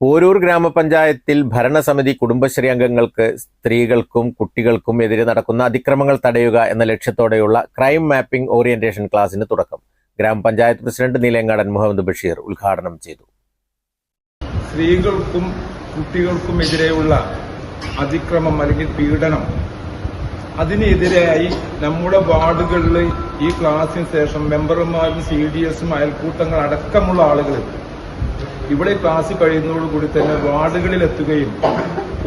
പോരൂർ ഗ്രാമപഞ്ചായത്തിൽ ഭരണസമിതി കുടുംബശ്രീ അംഗങ്ങൾക്ക് സ്ത്രീകൾക്കും കുട്ടികൾക്കും എതിരെ നടക്കുന്ന അതിക്രമങ്ങൾ തടയുക എന്ന ലക്ഷ്യത്തോടെയുള്ള ക്രൈം മാപ്പിംഗ് ഓറിയന്റേഷൻ ക്ലാസിന് തുടക്കം. ഗ്രാമപഞ്ചായത്ത് പ്രസിഡന്റ് നീലങ്ങാടൻ മുഹമ്മദ് ബഷീർ ഉദ്ഘാടനം ചെയ്തു. സ്ത്രീകൾക്കും കുട്ടികൾക്കും എതിരെയുള്ള അതിക്രമം അല്ലെങ്കിൽ പീഡനം അതിനെതിരായി നമ്മുടെ വാർഡുകളിൽ ഈ ക്ലാസ്സിന് ശേഷം മെമ്പർമാരും സി ഡി എസും അയൽക്കൂട്ടങ്ങൾ അടക്കമുള്ള ആളുകൾ ഇവിടെ ക്ലാസ് കഴിയുന്നതോടുകൂടി തന്നെ വാർഡുകളിൽ എത്തുകയും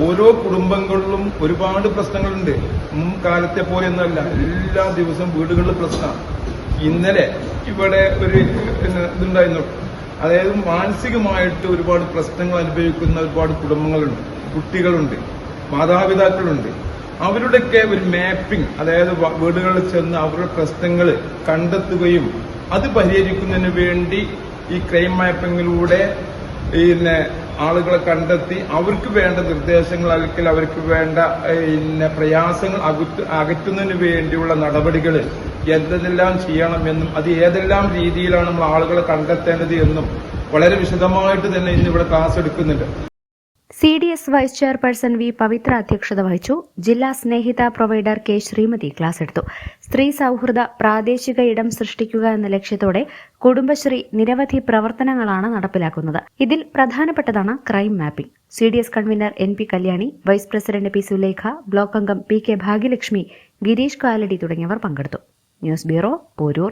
ഓരോ കുടുംബങ്ങളിലും ഒരുപാട് പ്രശ്നങ്ങളുണ്ട്. മുൻകാലത്തെ ഒന്നല്ല. എല്ലാ ദിവസവും വീടുകളിൽ പ്രശ്നമാണ് ഇന്നലെ ഇവിടെ ഒരു ഇതുണ്ടായിരുന്നു. അതായത് മാനസികമായിട്ട് ഒരുപാട് പ്രശ്നങ്ങൾ അനുഭവിക്കുന്ന ഒരുപാട് കുടുംബങ്ങളുണ്ട്. കുട്ടികളുണ്ട്. മാതാപിതാക്കളുണ്ട്. അവരുടെയൊക്കെ ഒരു മാപ്പിംഗ് അതായത് വീടുകളിൽ ചെന്ന് അവരുടെ പ്രശ്നങ്ങൾ കണ്ടെത്തുകയും അത് പരിഹരിക്കുന്നതിന് വേണ്ടി ഈ ക്രൈം മാപ്പിങ്ങിലൂടെ പിന്നെ ആളുകളെ കണ്ടെത്തി അവർക്ക് വേണ്ട നിർദ്ദേശങ്ങൾ അല്ലെങ്കിൽ അവർക്ക് വേണ്ട പിന്നെ പ്രയാസങ്ങൾ അകറ്റ് അകറ്റുന്നതിന് വേണ്ടിയുള്ള നടപടികൾ എന്തെല്ലാം ചെയ്യണമെന്നും അത് ഏതെല്ലാം രീതിയിലാണ് നമ്മൾ ആളുകളെ കണ്ടെത്തേണ്ടത് എന്നും വളരെ വിശദമായിട്ട് തന്നെ ഇന്ന് ഇവിടെ ക്ലാസ് എടുക്കുന്നുണ്ട്. C D S vice chairperson V Pavithra അധ്യക്ഷത വഹിച്ചു. ജില്ലാ Snehitha provider K Sreemathi class എടുത്തു. സ്ത്രീ സൗഹൃദ പ്രാദേശിക ഇടം സൃഷ്ടിക്കുക എന്ന ലക്ഷ്യത്തോടെ കുടുംബശ്രീ നിരവധി പ്രവർത്തനങ്ങളാണ് നടപ്പിലാക്കുന്നത്. ഇതിൽ പ്രധാനപ്പെട്ടതാണ് crime mapping. C D S convener N P Kalyani vice president P Sulekha block അംഗം പി കെ ഭാഗ്യലക്ഷ്മി ഗിരീഷ് കാലടി തുടങ്ങിയവർ പങ്കെടുത്തു. News bureau Poroor